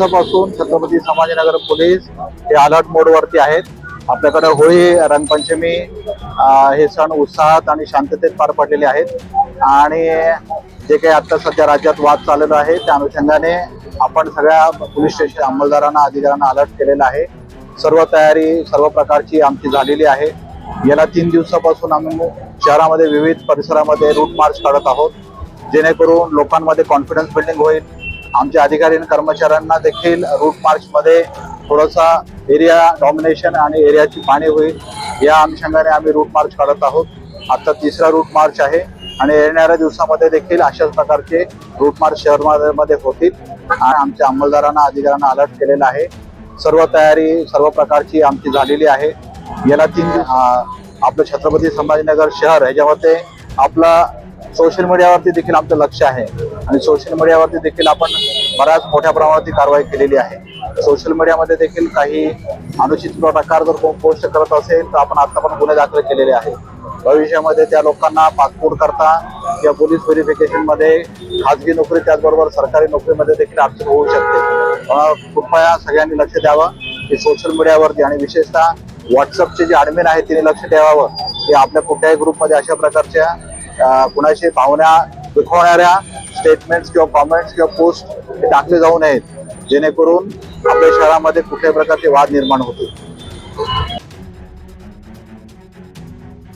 पासून छत्रपती संभाजीनगर पोलीस हे अलर्ट मोडवरती आहेत. आपल्याकडे होळी रंगपंचमी हे सण उत्साहात आणि शांततेत पार पडलेले आहेत. आणि जे काही आता सध्या राज्यात वाद चाललेला आहे त्या अनुषंगाने आपण सगळ्या पोलीस स्टेशन अंमलदारांना अधिकाऱ्यांना अलर्ट केलेला आहे. सर्व तयारी सर्व प्रकारची आमची झालेली आहे. गेल्या तीन दिवसापासून आम्ही शहरामध्ये विविध परिसरामध्ये रूट मार्च काढत आहोत. जेणेकरून लोकांमध्ये कॉन्फिडन्स बिल्डिंग होईल. आमच्या अधिकारी आणि कर्मचाऱ्यांना देखील रूट मार्च मध्ये थोडासा एरिया डॉमिनेशन आणि एरियाची पाणी होईल. या अनुषंगाने आम्ही रूट मार्च काढत आहोत. आता तिसरा रूट मार्च आहे आणि येणाऱ्या दिवसामध्ये देखील अशाच प्रकारचे रूट मार्च शहरामध्ये होतील. आणि आमच्या अंमलदारांना अधिकाऱ्यांना अलर्ट केलेला आहे. सर्व तयारी सर्व प्रकारची आमची झालेली आहे. गेल्या तीन आपलं छत्रपती संभाजीनगर शहर ह्याच्यामध्ये आपला सोशल मीडियावरती देखील आमचं लक्ष आहे. आणि सोशल मीडियावरती देखील आपण बऱ्याच मोठ्या प्रमाणावरती कारवाई केलेली आहे. सोशल मीडियामध्ये देखील काही अनुचित प्रकार जर कोण पोस्ट करत असेल तर आपण आता पण गुन्हे दाखल केलेले आहे भविष्यामध्ये त्या लोकांना पासपोर्ट करता किंवा पोलीस व्हेरिफिकेशनमध्ये खाजगी नोकरी त्याचबरोबर सरकारी नोकरीमध्ये देखील अडचण होऊ शकते. कृपया सगळ्यांनी लक्ष द्यावं. की सोशल मीडियावरती आणि विशेषतः व्हॉट्सअपचे जे ॲडमिन आहेत तिने लक्ष ठेवावं. की आपल्या कुठल्याही ग्रुपमध्ये अशा प्रकारच्या कुणाशी भावना दुखवणाऱ्या स्टेटमेंट्स किंवा कॉमेंट्स किंवा पोस्ट हे टाकले जाऊ नयेत. जेणेकरून आपल्या शहरामध्ये कुठल्याही प्रकारचे वाद निर्माण होतील.